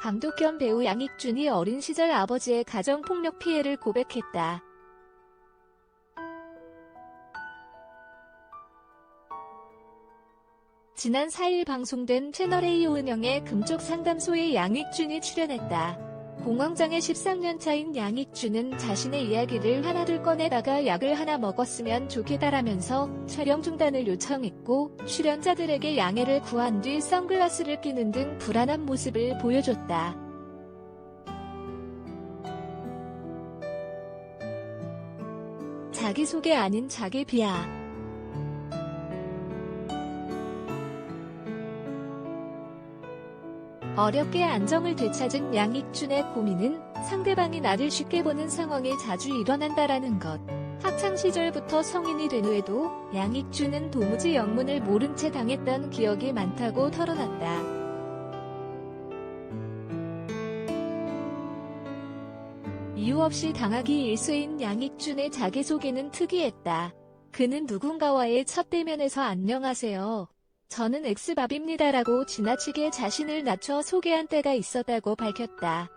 감독 겸 배우 양익준이 어린 시절 아버지의 가정폭력 피해를 고백했다. 지난 4일 방송된 채널A 운영의 금쪽 상담소에 양익준이 출연했다. 공황장애 13년 차인 양익준은 자신의 이야기를 하나둘 꺼내다가 약을 하나 먹었으면 좋겠다라면서 촬영 중단을 요청했고 출연자들에게 양해를 구한 뒤 선글라스를 끼는 등 불안한 모습을 보여줬다. 자기소개 아닌 자기 비하. 어렵게 안정을 되찾은 양익준의 고민은 상대방이 나를 쉽게 보는 상황이 자주 일어난다라는 것. 학창 시절부터 성인이 된 후에도 양익준은 도무지 영문을 모른 채 당했던 기억이 많다고 털어놨다. 이유 없이 당하기 일수인 양익준의 자기소개는 특이했다. 그는 누군가와의 첫 대면에서 안녕하세요. 저는 엑스밥입니다라고 지나치게 자신을 낮춰 소개한 때가 있었다고 밝혔다.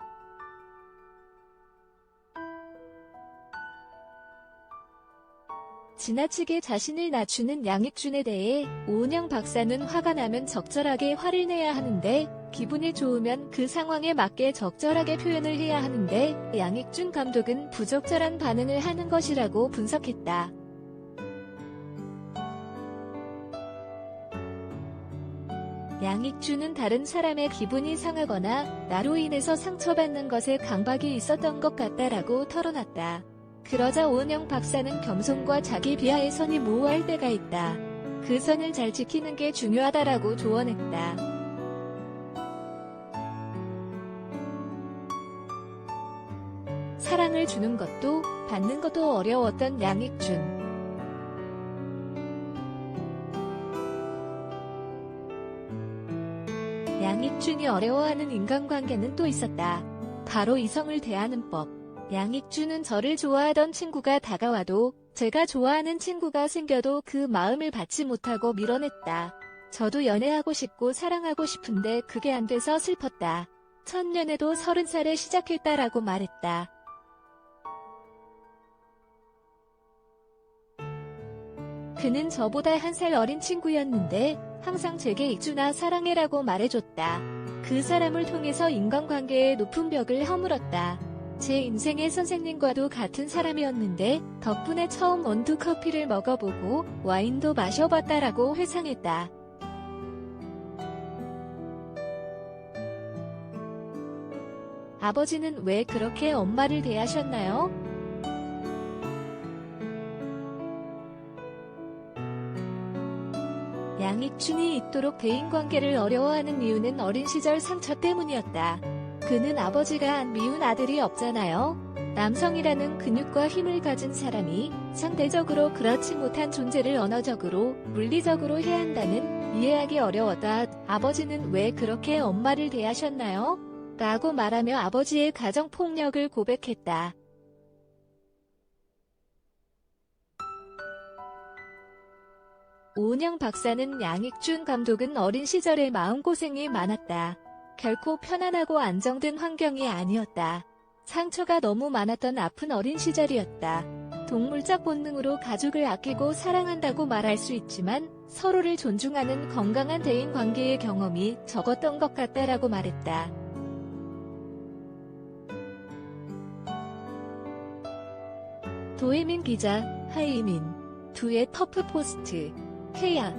지나치게 자신을 낮추는 양익준에 대해 오은영 박사는 화가 나면 적절하게 화를 내야 하는데 기분이 좋으면 그 상황에 맞게 적절하게 표현을 해야 하는데 양익준 감독은 부적절한 반응을 하는 것이라고 분석했다. 양익준은 다른 사람의 기분이 상하거나 나로 인해서 상처받는 것에 강박이 있었던 것 같다라고 털어놨다. 그러자 오은영 박사는 겸손과 자기 비하의 선이 모호할 때가 있다. 그 선을 잘 지키는 게 중요하다라고 조언했다. 사랑을 주는 것도 받는 것도 어려웠던 양익준. 양익준이 어려워하는 인간관계는 또 있었다. 바로 이성을 대하는 법. 양익준은 저를 좋아하던 친구가 다가와도 제가 좋아하는 친구가 생겨도 그 마음을 받지 못하고 밀어냈다. 저도 연애하고 싶고 사랑하고 싶은데 그게 안 돼서 슬펐다. 첫 연애도 서른 살에 시작했다라고 말했다. 그는 저보다 한 살 어린 친구였는데 항상 제게 익준아 사랑해라고 말해줬다. 그 사람을 통해서 인간관계의 높은 벽을 허물었다. 제 인생의 선생님과도 같은 사람이었는데 덕분에 처음 원두 커피를 먹어보고 와인도 마셔봤다라고 회상했다. 아버지는 왜 그렇게 엄마를 대하셨나요? 양익준이 이토록 대인관계를 어려워하는 이유는 어린 시절 상처 때문이었다. 그는 아버지가 안 미운 아들이 없잖아요. 남성이라는 근육과 힘을 가진 사람이 상대적으로 그렇지 못한 존재를 언어적으로, 물리적으로 해야 한다는 이해하기 어려웠다. 아버지는 왜 그렇게 엄마를 대하셨나요? 라고 말하며 아버지의 가정폭력을 고백했다. 오은영 박사는 양익준 감독은 어린 시절에 마음고생이 많았다. 결코 편안하고 안정된 환경이 아니었다. 상처가 너무 많았던 아픈 어린 시절이었다. 동물적 본능으로 가족을 아끼고 사랑한다고 말할 수 있지만 서로를 존중하는 건강한 대인 관계의 경험이 적었던 것 같다라고 말했다. 도혜민 기자, 하이민, 두의 퍼프 포스트, 해야